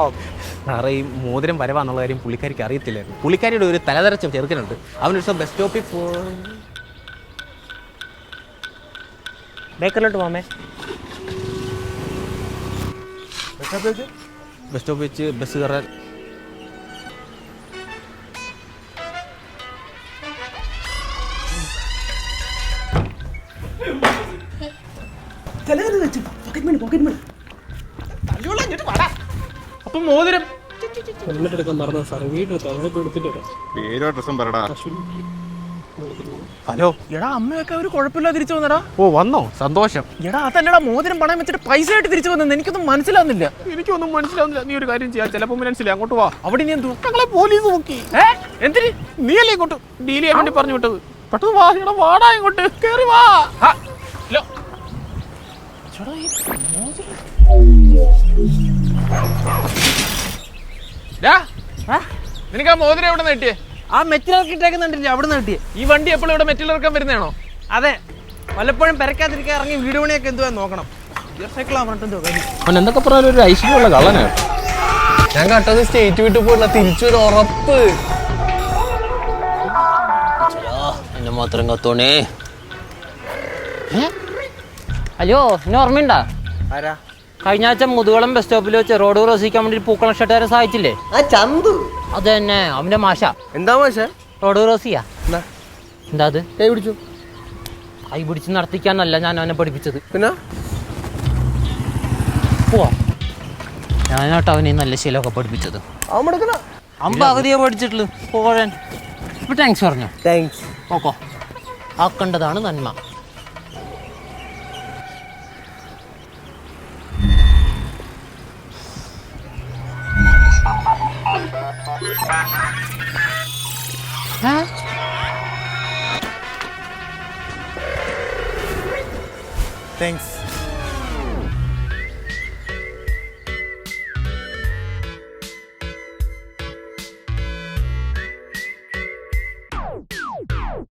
Speaker 6: സാറേ ഈ മോതിരം വരവാന്നുള്ള കാര്യം പുള്ളിക്കാരിക്ക് അറിയത്തില്ലായിരുന്നു. പുള്ളിക്കാരിയുടെ ഒരു തലതരച്ച ചെറുക്കനുണ്ട്. അവനൊരു ദിവസം ബസ് സ്റ്റോപ്പിൽ പോ ബേക്കറിലോട്ട് പോമേ ബസ് സ്റ്റോപ്പിൽ വെച്ച് ബസ് കയറാൻ
Speaker 4: അപ്പൊ മോതിരം.
Speaker 3: പേരോ ഡ്രസ്സും പറടാ
Speaker 6: ഹലോ.
Speaker 4: എടാ അമ്മയൊക്കെ ഒരു കുഴപ്പമില്ല തിരിച്ചു വന്നടാ.
Speaker 6: ഓ വന്നോ? സന്തോഷം.
Speaker 4: എടാ അതല്ലടാ മോതിരം പണയം വെച്ചിട്ട് പൈസ ആയിട്ട് തിരിച്ചു വന്നത് എനിക്കൊന്നും മനസ്സിലാവുന്നില്ല.
Speaker 6: എനിക്കൊന്നും മനസ്സിലാവുന്നില്ല. നീ ഒരു കാര്യം ചെയ്യാം. ചിലപ്പോൾ മനസ്സിലായി. അങ്ങോട്ട് വാ.
Speaker 4: അവിടെ നീ എന്തു
Speaker 6: ഞങ്ങളെ പോലീസ് നോക്കി.
Speaker 4: ഏ? എന്തിന്?
Speaker 6: നീ അല്ലേ ഇങ്ങോട്ട്? ഡീൽ ചെയ്യാൻ വേണ്ടി പറഞ്ഞു വിട്ടത്. പെട്ടെന്ന് വാ എടാ വാടാ ഇങ്ങോട്ട്. കേറി വാ.
Speaker 4: ആ, ലോ.
Speaker 6: ഡാ, നിനക്ക് ആ മോതിരം എവിടെ നിന്ന് കിട്ടിയേ?
Speaker 10: ആ മെറ്റിലിറക്കി ഇട്ടേക്കുന്നുണ്ടല്ലേ അവിടെ നിന്ന് കിട്ടിയേ.
Speaker 6: ഈ വണ്ടി എപ്പോഴും ഇവിടെ മെറ്റിൽ ഇറക്കാൻ വരുന്നതാണോ?
Speaker 10: അതെ. വല്ലപ്പോഴും പെരക്കാതിരിക്കാൻ ഇറങ്ങി വീട് പണിയൊക്കെ എന്തുവാ നോക്കണം.
Speaker 6: എന്തൊക്കെ പറഞ്ഞാലും ഒരു ഐശ്വര്യമുള്ള കള്ളനാണ്.
Speaker 11: ഞാൻ കട്ടത് സ്റ്റേറ്റ് വിട്ട് പോയില്ല തിരിച്ചൊരു ഉറപ്പ്.
Speaker 1: മാത്രം കത്തോണേ. അയ്യോ എന്നെ ഓർമ്മയുണ്ടാ?
Speaker 10: ആരാ?
Speaker 1: കഴിഞ്ഞ ആഴ്ച മുതുകുളം ബസ് സ്റ്റോപ്പിൽ വെച്ച് റോഡ് ക്രോസിക്കാൻ വേണ്ടി പൂക്കളം ഷട്ടുകാരെ സഹായിച്ചില്ലേ?
Speaker 10: ആ ചന്തു.
Speaker 1: അത് തന്നെ അവന്റെ മാഷ.
Speaker 10: എന്താ മാഷ?
Speaker 1: റോഡ് ക്രോസിയാ എന്താ അത്?
Speaker 10: കൈ പിടിച്ചു.
Speaker 1: കൈ പിടിച്ച് നടത്തിക്കാന്നല്ല ഞാൻ അവനെ പഠിപ്പിച്ചത്.
Speaker 10: പിന്നെ?
Speaker 1: പോവാ. ഞാനോട്ട് അവനെ നല്ല ശീലമൊക്കെ പഠിപ്പിച്ചത്.
Speaker 10: അവൻ എടുക്കണ
Speaker 1: അമ്പ അവധിയെ പഠിച്ചിട്ടുള്ളൂ പോകാൻ ഇപ്പൊ താങ്ക്സ് പറഞ്ഞു.
Speaker 10: താങ്ക്സ്
Speaker 1: ഓക്കോ ആക്കേണ്ടതാണ് നന്മ.
Speaker 10: താങ്ക്സ്